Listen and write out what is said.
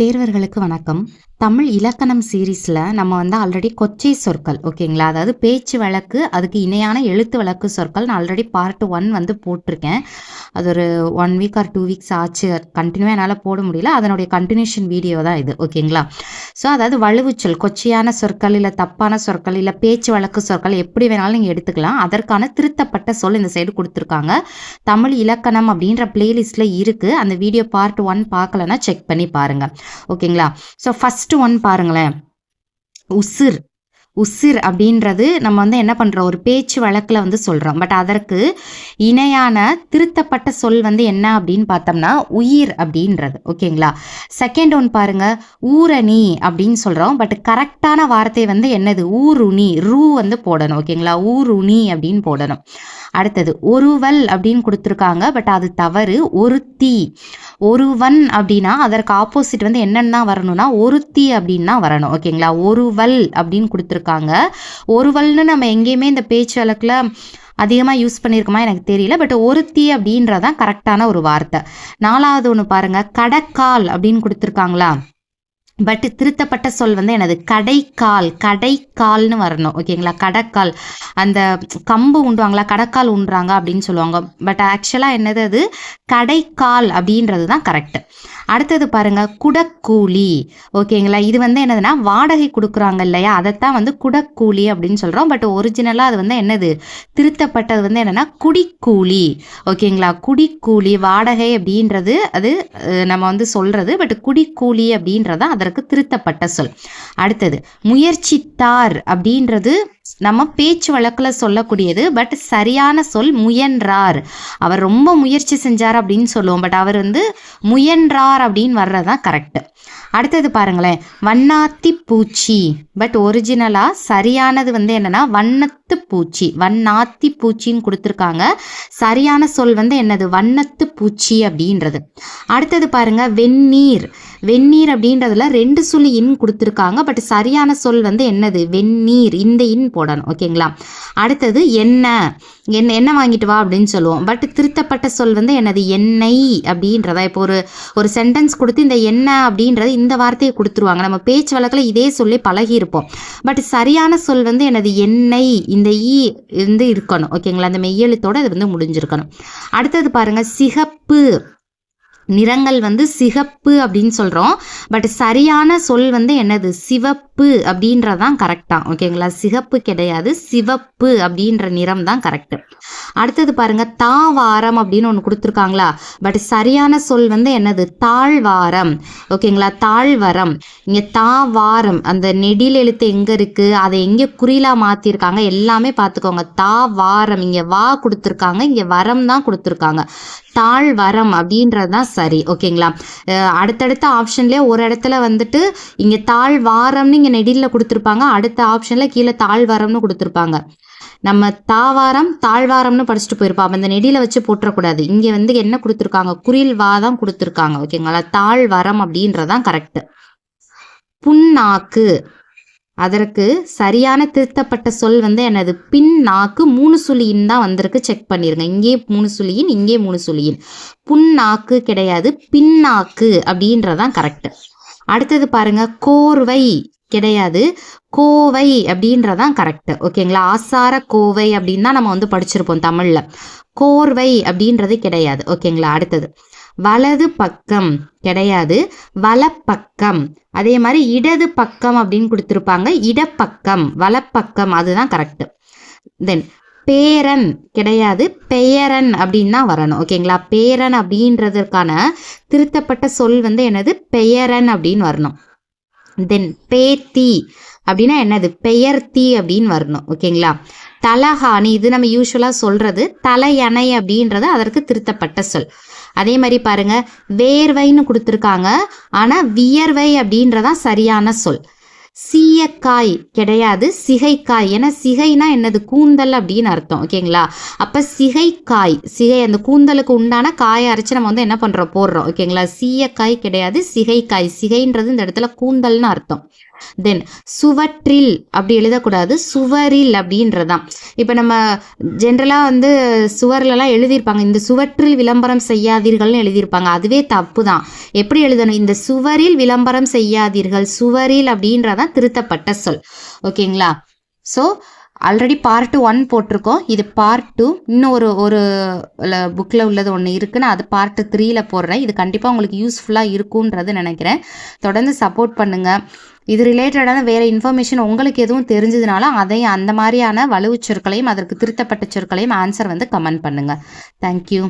தேர்வர்களுக்கு வணக்கம். தமிழ் இலக்கணம் சீரீஸில் நம்ம வந்து ஆல்ரெடி கொச்சை சொற்கள் ஓகேங்களா? அதாவது பேச்சு வழக்கு அதுக்கு இணையான எழுத்து வழக்கு சொற்கள் நான் ஆல்ரெடி பார்ட் ஒன் வந்து போட்டிருக்கேன். அது ஒரு one week or two weeks ஆச்சு. கண்டினியூவாக என்னால் போட முடியல. அதனுடைய கண்டினியூஷன் வீடியோ தான் இது. ஓகேங்களா ஸோ அதாவது வலுவுச்சொல் கொச்சையான சொற்கள் இல்லை தப்பான சொற்கள் இல்லை பேச்சு வழக்கு சொற்கள் எப்படி வேணாலும் நீங்கள் எடுத்துக்கலாம். அதற்கான திருத்தப்பட்ட சொல் இந்த சைடு கொடுத்துருக்காங்க. தமிழ் இலக்கணம் அப்படின்ற பிளேலிஸ்ட்டில் இருக்குது அந்த வீடியோ பார்ட் ஒன் பார்க்கலன்னா செக் பண்ணி பாருங்கள் ஓகேங்களா ஸோ ஃபஸ்ட்டு ஒன் பாருங்களேன். உசிர். உசிர் அப்படின்றது நம்ம வந்து என்ன பண்ணுறோம் ஒரு பேச்சு வழக்கில் வந்து சொல்கிறோம் பட் அதற்கு இணையான திருத்தப்பட்ட சொல் வந்து என்ன அப்படின்னு பார்த்தோம்னா உயிர் அப்படின்றது. ஓகேங்களா? செகண்ட் ஒன் பாருங்க. ஊரணி அப்படின்னு சொல்கிறோம் பட் கரெக்டான வார்த்தை வந்து என்னது? ஊருணி. ரூ வந்து போடணும். ஓகேங்களா? ஊருணி அப்படின்னு போடணும். அடுத்தது ஒருவல் அப்படின்னு கொடுத்துருக்காங்க. பட் அது தவறு. ஒருத்தி. ஒருவன் அப்படின்னா அதற்கு ஆப்போசிட் வந்து என்னென்னா வரணும்னா ஒருத்தி அப்படின்னா வரணும். ஓகேங்களா ஒருவல் அப்படின்னு கொடுத்துருக்காங்க. ஒருவல்னு நம்ம எங்கேயுமே இந்த பேச்சு வழக்கில் அதிகமாக யூஸ் பண்ணியிருக்கோமா எனக்கு தெரியல. பட் ஒருத்தி அப்படின்றதான் கரெக்டான ஒரு வார்த்தை. நாலாவது ஒன்று பாருங்க. கடக்கால் அப்படின்னு கொடுத்துருக்காங்களா? பட் திருத்தப்பட்ட சொல் வந்து எனது கடைக்கால் கடைக்கால்னு வரணும். ஓகேங்களா கடைக்கால். அந்த கம்பு உண்டுவாங்களா? கடைக்கால் உண்டுறாங்க அப்படின்னு சொல்லுவாங்க. பட் ஆக்சுவலாக என்னது அது? கடைக்கால் அப்படின்றது தான் கரெக்ட் அடுத்தது பாருங்கள் குடக்கூலி. ஓகேங்களா? இது வந்து என்னதுன்னா வாடகை கொடுக்குறாங்க இல்லையா? அதைத்தான் வந்து குடக்கூலி அப்படின்னு சொல்கிறோம் பட் ஒரிஜினலாக அது வந்து என்னது? திருத்தப்பட்டது வந்து என்னென்னா குடிக்கூலி. ஓகேங்களா? குடிக்கூலி வாடகை அப்படின்றது அது நம்ம வந்து சொல்கிறது பட் குடிக்கூலி அப்படின்றதான் அதற்கு திருத்தப்பட்ட சொல். அடுத்தது முயற்சித்தார் அப்படின்றது நம்ம பேச்சு வழக்கில் சொல்லக்கூடியது பட் சரியான சொல் முயன்றார். அவர் ரொம்ப முயற்சி செஞ்சார் அப்படின்னு சொல்லுவோம் பட் அவர் வந்து முயன்றார் அப்படின்னு வர்றதான் கரெக்டு அடுத்தது பாருங்களேன் வண்ணாத்தி பூச்சி. பட் ஒரிஜினலாக சரியானது வந்து என்னன்னா வண்ணத்து பூச்சி. வண்ணாத்தி பூச்சின்னு கொடுத்துருக்காங்க. சரியான சொல் வந்து என்னது? வண்ணத்து பூச்சி அப்படின்றது. அடுத்தது பாருங்க வெந்நீர். வெந்நீர் அப்படின்றதுல ரெண்டு சொல்லி இன் கொடுத்துருக்காங்க. பட் சரியான சொல் வந்து என்னது? வெந்நீர். இந்த இன் போடணும். ஓகேங்களா? அடுத்தது என்ன என்ன என்ன வாங்கிட்டு வா அப்படின்னு சொல்லுவோம். பட் திருத்தப்பட்ட சொல் வந்து என்னது? எண்ணெய் அப்படின்றதா? இப்போ ஒரு ஒரு சென்டென்ஸ் கொடுத்து இந்த என்ன அப்படின்றது இந்த வார்த்தையை கொடுத்துருவாங்க. நம்ம பேச்சு வழக்கில் இதே சொல்லி பழகியிருப்போம் பட் சரியான சொல் வந்து எனது எண்ணெய். இந்த ஈ வந்து இருக்கணும். ஓகேங்களா? அந்த மெய்யெழுத்தோடு அது வந்து முடிஞ்சிருக்கணும். அடுத்தது பாருங்கள் சிகப்பு. நிறங்கள் வந்து சிகப்பு அப்படின்னு சொல்கிறோம் பட் சரியான சொல் வந்து என்னது? சிவப்பு அப்படின்றதான் கரெக்டாக ஓகேங்களா சிகப்பு கிடையாது சிவப்பு அப்படின்ற நிறம் தான் கரெக்டு அடுத்தது பாருங்க தாவாரம் அப்படின்னு ஒன்று கொடுத்துருக்காங்களா? பட் சரியான சொல் வந்து என்னது? தாழ்வாரம். ஓகேங்களா தாழ்வரம். இங்கே தாவாரம் அந்த நெடில் எழுத்து எங்கே இருக்குது அதை எங்கே குறிலா மாற்றிருக்காங்க எல்லாமே பார்த்துக்கோங்க. தாவாரம் இங்கே வா கொடுத்துருக்காங்க. இங்கே வரம் தான் கொடுத்துருக்காங்க. தாழ்வரம் அப்படின்றது தான் சரி ஓகேங்களா? அடுத்தடுத்த ஆப்ஷன்லேயே ஒரு இடத்துல வந்துட்டு இங்கே தாழ்வாரம்னு இங்கே நெடிலில் கொடுத்துருப்பாங்க அடுத்த ஆப்ஷனில் கீழே தாழ்வாரம்னு கொடுத்துருப்பாங்க. நம்ம தாவாரம் தாழ்வாரம்னு படிச்சுட்டு போயிருப்போம். அப்போ அந்த நெடியில் வச்சு போட்டுறக்கூடாது இங்கே வந்து என்ன கொடுத்துருக்காங்க? குரில் வாதம் கொடுத்துருக்காங்க ஓகேங்களா? தாழ்வரம் அப்படின்றதான் கரெக்டு புண்ணாக்கு. அதற்கு சரியான திருத்தப்பட்ட சொல் வந்து எனது பின் நாக்கு மூணு சுழியின் தான் வந்திருக்கு. செக் பண்ணிருங்க. இங்கே மூணு சுழியின் இங்கே மூணு சுழியின். புண்ணாக்கு கிடையாது. பின்னாக்கு அப்படின்றதான் கரெக்ட் அடுத்தது பாருங்க. கோர்வை கிடையாது. கோவை அப்படின்றதான் கரெக்ட் ஓகேங்களா ஆசார கோவை அப்படின்னு தான் நம்ம வந்து படிச்சிருப்போம் தமிழ்ல. கோர்வை அப்படின்றது கிடையாது. ஓகேங்களா அடுத்தது. வலது பக்கம் கிடையாது. வலப்பக்கம். அதே மாதிரி இடது பக்கம் அப்படின்னு கொடுத்துருப்பாங்க. இடப்பக்கம். வலப்பக்கம். அதுதான் கரெக்ட் தென் பேரன் கிடையாது. பெயரன் அப்படின்னு தான் வரணும். ஓகேங்களா பேரன் அப்படின்றதற்கான திருத்தப்பட்ட சொல் வந்து என்னது? பெயரன் அப்படின்னு வரணும். தென் பேத்தி அப்படின்னா என்னது? பெயர்த்தி அப்படின்னு வரணும். ஓகேங்களா தலஹானி இது நம்ம யூஸ்வலாக சொல்றது தலையணை அப்படின்றது அதற்கு திருத்தப்பட்ட சொல். அதே மாதிரி பாருங்க வேர்வைன்னு கொடுத்துருக்காங்க. ஆனால் வியர்வை அப்படின்றதான் சரியான சொல். சீயக்காய் கிடையாது சிகைக்காய். ஏன்னா சிகைனா என்னது? கூந்தல் அப்படின்னு அர்த்தம் ஓகேங்களா அப்போ சிகைக்காய் சிகை அந்த கூந்தலுக்கு உண்டான காயை அரைச்சி நம்ம வந்து என்ன பண்ணுறோம் போடுறோம் ஓகேங்களா சீயக்காய் கிடையாது சிகைக்காய். சிகைன்றது இந்த இடத்துல கூந்தல்னு அர்த்தம். தென் சுவற்றில் அப்படி எழுதக்கூடாது. சுவரில் அப்படின்றதான். இப்போ நம்ம ஜென்ரலாக வந்து சுவர்லலாம் எழுதியிருப்பாங்க. இந்த சுவற்றில் விளம்பரம் செய்யாதீர்கள்னு எழுதியிருப்பாங்க. அதுவே தப்பு தான் எப்படி எழுதணும்? இந்த சுவரில் விளம்பரம் செய்யாதீர்கள். சுவரில் அப்படின்றதான் திருத்தப்பட்ட சொல். ஓகேங்களா? ஸோ ஆல்ரெடி பார்ட் ஒன் போட்டிருக்கோம். இது பார்ட் டூ இன்னும் ஒரு ஒரு புக்கில் உள்ளது ஒன்று இருக்குது நான் அது பார்ட் த்ரீயில் போடுறேன். இது கண்டிப்பாக உங்களுக்கு யூஸ்ஃபுல்லாக இருக்குன்றது நினைக்கிறேன். தொடர்ந்து சப்போர்ட் பண்ணுங்கள் இது ரிலேட்டடான வேறு இன்ஃபர்மேஷன் உங்களுக்கு எதுவும் தெரிஞ்சதுனால அதையும் அந்த மாதிரியான வலுவு சொற்களையும் அதற்கு திருத்தப்பட்ட சொற்களையும் ஆன்சர் வந்து கமெண்ட் பண்ணுங்கள் தேங்க்யூ